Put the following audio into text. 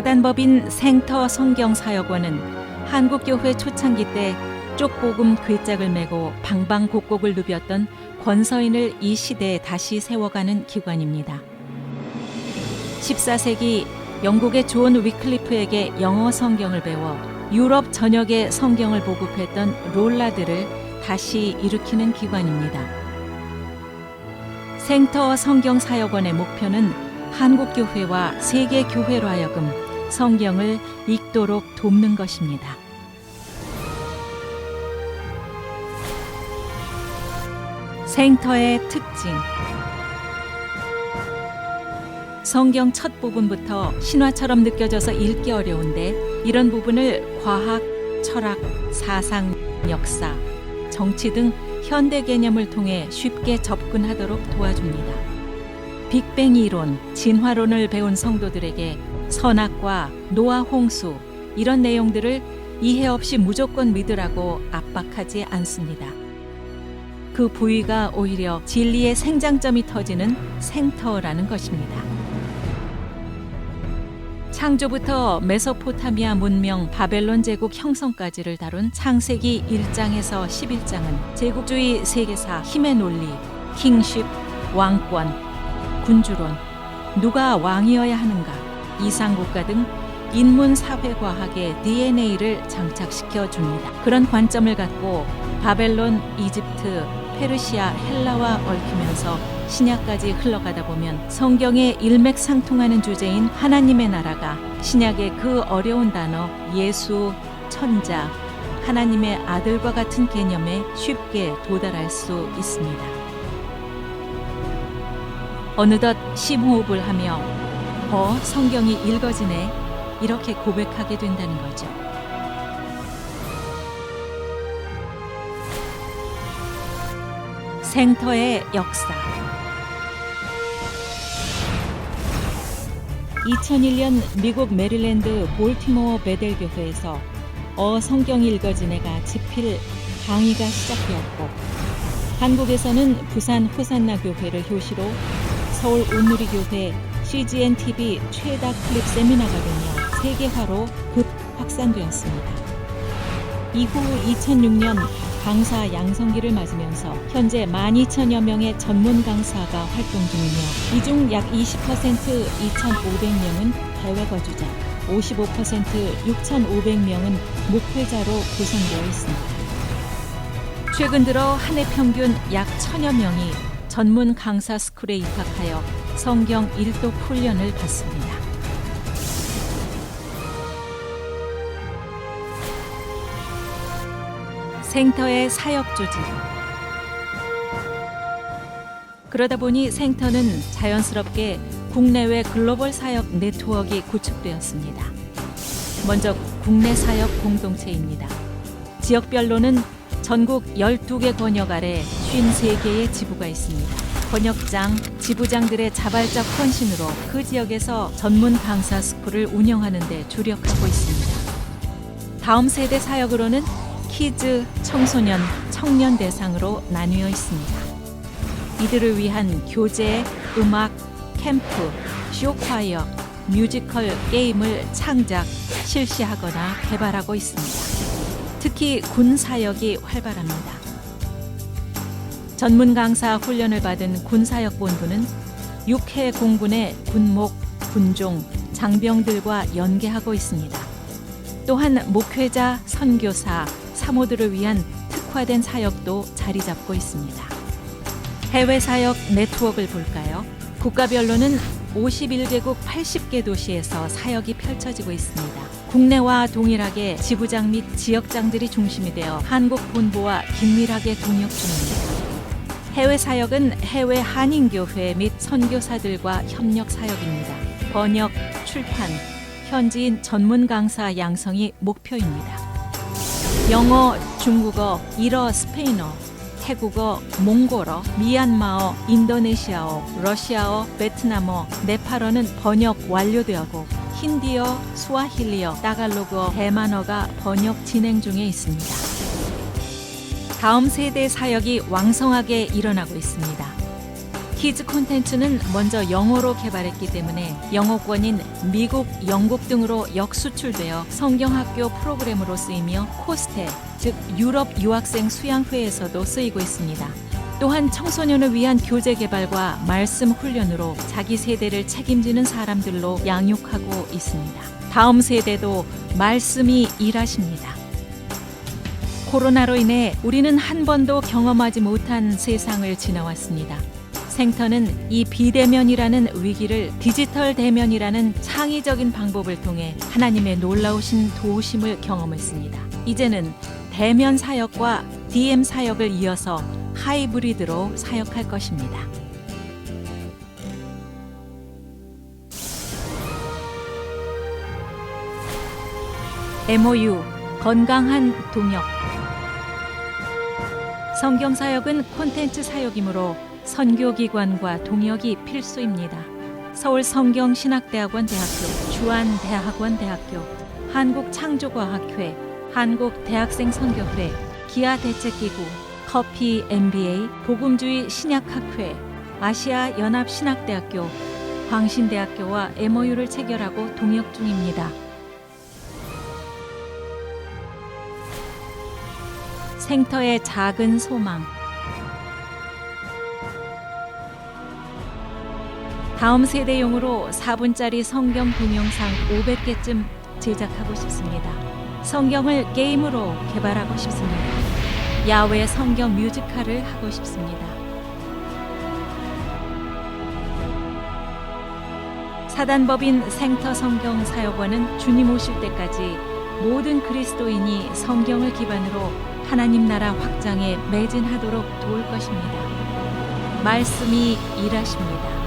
사단법인 생터 성경사역원은 한국교회 초창기 때 쪽복음 괴짝을 메고 방방곡곡을 누볐던 권서인을 이 시대에 다시 세워가는 기관입니다. 14세기 영국의 존 위클리프에게 영어 성경을 배워 유럽 전역의 성경을 보급했던 롤라드를 다시 일으키는 기관입니다. 생터 성경사역원의 목표는 한국교회와 세계교회로 하여금 성경을 읽도록 돕는 것입니다. 생터의 특징 성경 첫 부분부터 신화처럼 느껴져서 읽기 어려운데 이런 부분을 과학, 철학, 사상, 역사, 정치 등 현대 개념을 통해 쉽게 접근하도록 도와줍니다. 빅뱅 이론, 진화론을 배운 성도들에게 선악과 노아 홍수 이런 내용들을 이해 없이 무조건 믿으라고 압박하지 않습니다. 그 부위가 오히려 진리의 생장점이 터지는 생터라는 것입니다. 창조부터 메소포타미아 문명 바벨론 제국 형성까지를 다룬 창세기 1장에서 11장은 제국주의 세계사 힘의 논리, 킹십, 왕권, 군주론, 누가 왕이어야 하는가, 이상국가 등 인문 사회 과학의 DNA를 장착시켜 줍니다. 그런 관점을 갖고 바벨론, 이집트, 페르시아, 헬라와 얽히면서 신약까지 흘러가다 보면 성경에 일맥상통하는 주제인 하나님의 나라가 신약의 그 어려운 단어 예수, 천자, 하나님의 아들과 같은 개념에 쉽게 도달할 수 있습니다. 어느덧 심호흡을 하며 어, 성경이 읽어지네 이렇게 고백하게 된다는 거죠. 생터의 역사 2001년 미국 메릴랜드 볼티모어 베델 교회에서 어 성경이 읽어지네가 집필 강의가 시작되었고 한국에서는 부산 호산나 교회를 효시로 서울 온누리 교회 CGN TV 최다 클립 세미나가 되며 세계화로 급 확산되었습니다. 이후 2006년 강사 양성기를 맞으면서 현재 12,000여 명의 전문 강사가 활동 중이며 이 중 약 20% 2,500명은 해외 거주자, 55% 6,500명은 목회자로 구성되어 있습니다. 최근 들어 한 해 평균 약 천여 명이 전문 강사 스쿨에 입학하여 성경 일독 훈련을 받습니다. 생터의 사역 조직. 그러다 보니 생터는 자연스럽게 국내외 글로벌 사역 네트워크가 구축되었습니다. 먼저 국내 사역 공동체입니다. 지역별로는 전국 12개 권역 아래 53개의 지부가 있습니다. 권역장, 지부장들의 자발적 헌신으로 그 지역에서 전문 강사 스쿨을 운영하는 데 주력하고 있습니다. 다음 세대 사역으로는 키즈, 청소년, 청년 대상으로 나뉘어 있습니다. 이들을 위한 교재, 음악, 캠프, 쇼콰이어, 뮤지컬, 게임을 창작, 실시하거나 개발하고 있습니다. 특히 군 사역이 활발합니다. 전문 강사 훈련을 받은 군사역본부는 육해 공군의 군목, 군종, 장병들과 연계하고 있습니다. 또한 목회자, 선교사, 사모들을 위한 특화된 사역도 자리 잡고 있습니다. 해외 사역 네트워크를 볼까요? 국가별로는 51개국 80개 도시에서 사역이 펼쳐지고 있습니다. 국내와 동일하게 지부장 및 지역장들이 중심이 되어 한국 본부와 긴밀하게 동역 중입니다. 해외 사역은 해외 한인교회 및 선교사들과 협력 사역입니다. 번역, 출판, 현지인 전문 강사 양성이 목표입니다. 영어, 중국어, 일어, 스페인어, 태국어, 몽골어, 미얀마어, 인도네시아어, 러시아어, 베트남어, 네팔어는 번역 완료되었고 힌디어, 스와힐리어, 따갈로그어, 대만어가 번역 진행 중에 있습니다. 다음 세대 사역이 왕성하게 일어나고 있습니다. 키즈 콘텐츠는 먼저 영어로 개발했기 때문에 영어권인 미국, 영국 등으로 역수출되어 성경학교 프로그램으로 쓰이며 코스테, 즉 유럽 유학생 수양회에서도 쓰이고 있습니다. 또한 청소년을 위한 교재 개발과 말씀 훈련으로 자기 세대를 책임지는 사람들로 양육하고 있습니다. 다음 세대도 말씀이 일하십니다. 코로나로 인해 우리는 한 번도 경험하지 못한 세상을 지나왔습니다. 생터는 이 비대면이라는 위기를 디지털 대면이라는 창의적인 방법을 통해 하나님의 놀라우신 도우심을 경험했습니다. 이제는 대면 사역과 DM 사역을 이어서 하이브리드로 사역할 것입니다. MOU 건강한 동역 성경 사역은 콘텐츠 사역이므로 선교기관과 동역이 필수입니다. 서울 성경신학대학원 대학교, 주한대학원 대학교, 한국창조과학회, 한국대학생 선교회, 기아대책기구, 커피 MBA, 복음주의 신약학회, 아시아 연합신학대학교, 광신대학교와 MOU를 체결하고 동역 중입니다. 생터의 작은 소망. 다음 세대용으로 4분짜리 성경 동영상 500개쯤 제작하고 싶습니다. 성경을 게임으로 개발하고 싶습니다. 야외 성경 뮤지컬을 하고 싶습니다. 사단법인 생터 성경 사역원은 주님 오실 때까지 모든 그리스도인이 성경을 기반으로 하나님 나라 확장에 매진하도록 도울 것입니다. 말씀이 일하십니다.